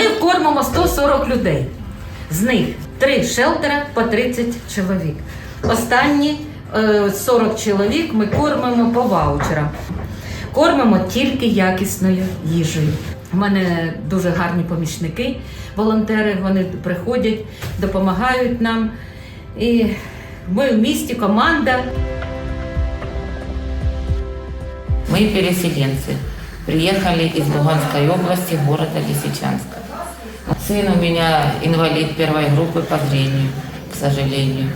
Ми кормимо 140 людей. З них три шелтера по 30 чоловік. Останні е, 40 чоловік ми кормимо по ваучерам. Кормимо тільки якісною їжею. У мене дуже гарні помічники, волонтери. Вони приходять, допомагають нам. І ми в місті команда. Мы переселенцы. Приехали из Луганской области, города Лисичанска. Сын у меня инвалид первой группы по зрению, к сожалению.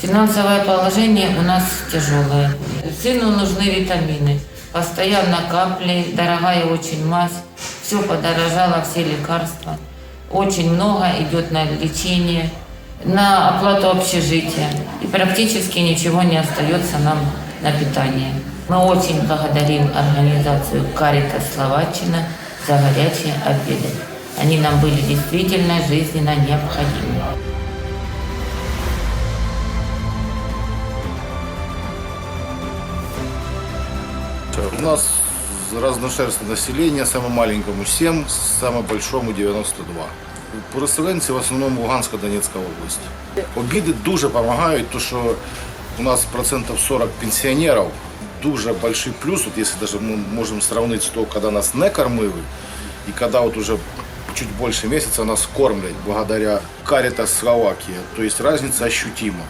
Финансовое положение у нас тяжелое. Сыну нужны витамины. Постоянно капли, дорогая очень мазь. Все подорожало, все лекарства. Очень много идет на лечение, на оплату общежития. И практически ничего не остается нам на питание. Мы очень благодарим организацию Карита Словаччина за горячие обеды. Они нам были действительно жизненно необходимы. У нас разношерстное население, самому маленькому 7, самому большому 92. Переселенці в основному Луганська, Донецька область. Обіди дуже допомагають, тому що у нас процентів 40 пенсіонерів. Дуже большой плюс, вот если даже мы можем сравнить с то, когда нас не кормили, и когда вот уже чуть больше месяца нас кормлять благодаря Каритас Словакия. То есть разница ощутима.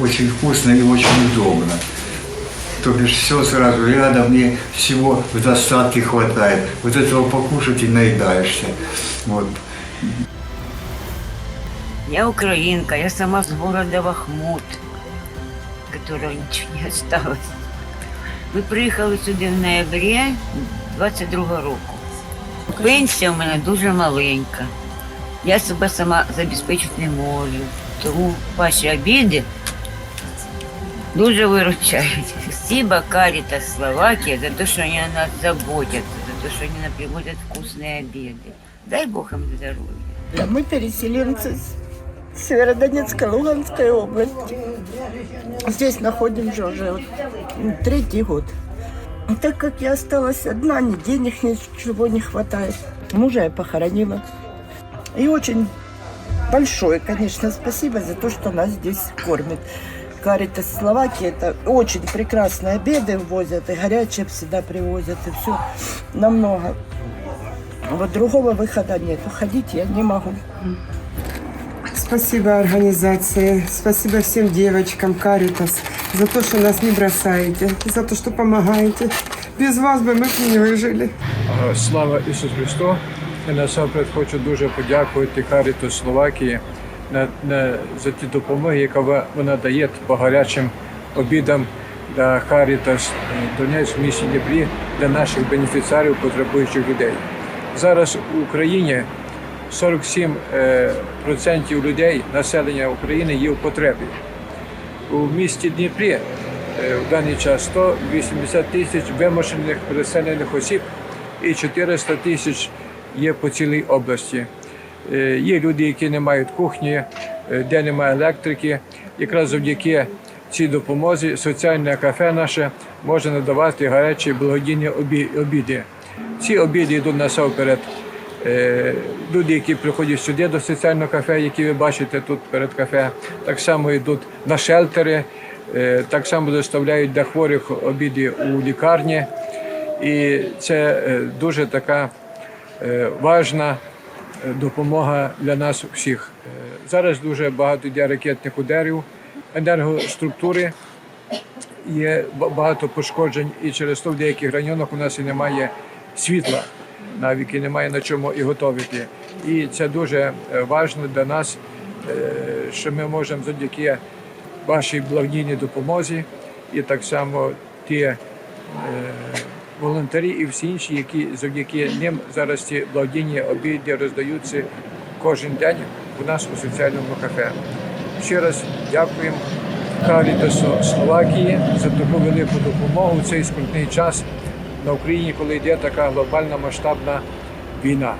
очень вкусно и очень удобно. То бишь все сразу рядом, мне всего в достатке хватает. Вот этого покушать и наедаешься. Вот. Я украинка, я сама с города Бахмут, которого ничего не осталось. Ми приїхали сюди в ноябрі 22 року. Пенсія в мене дуже маленька. Я себе сама забезпечити не можу. Тому ваші обіди дуже виручають. Спасибо Каріта Словакія за те, що вони о нас заботяться, за те, що вони нам приводять вкусні обіди. Дай Бог им здоров'я. Да, мы переселенцы с Северодонецкой, Луганской области. Здесь находимся уже вот третий год. И Так как я осталась одна, ни денег ничего не хватает. Мужа я похоронила. И очень большое, конечно, спасибо за то, что нас здесь кормят. Каритас Словакия, это очень прекрасные обеды возят, и горячие всегда привозят, и все намного. Вот другого выхода нет. Ходить я не могу. Спасибо организации, спасибо всем девочкам Каритас за то, что нас не бросаете, за то, что помогаете. Без вас бы мы б не выжили. Е, Слава Ісусу Христу! Я насамперед хочу дуже подякувати Каріту Словакії на, на, за ті допомоги, яка ви- вона дає по гарячим обідам для Харітас Донець в місті Дніпрі для наших бенефіціарів, потребуючих людей. Зараз в Україні 47% е, процентів людей, населення України є в потребі. У місті Дніпрі е, в даний час 180 тисяч вимушених переселених осіб і 400 тисяч є по цілій області. Е, Є люди, які не мають кухні, е, де немає електрики. Якраз завдяки цій допомозі соціальне кафе наше може надавати гарячі благодійні обіди. Ці обіди йдуть насамперед. Е, Люди, які приходять сюди до соціального кафе, які ви бачите тут перед кафе, так само йдуть на шелтери, е, так само доставляють для хворих обіди у лікарні. І це е, дуже така важна допомога для нас всіх. Зараз дуже багато йде ракетних ударів, енергоструктури є багато пошкоджень, і через то в деяких районах у нас і немає світла, навіть і немає на чому і готувати. І це дуже е, важливо для нас, е, що ми можемо завдяки вашій благодійній допомозі, і так само ті е, волонтері і всі інші, які завдяки ним зараз ці благодійні обіди роздаються кожен день у нас у соціальному кафе. Ще раз дякуємо Карітасу Словакії за таку велику допомогу у цей скрутний час на Україні, коли йде така глобальна масштабна війна.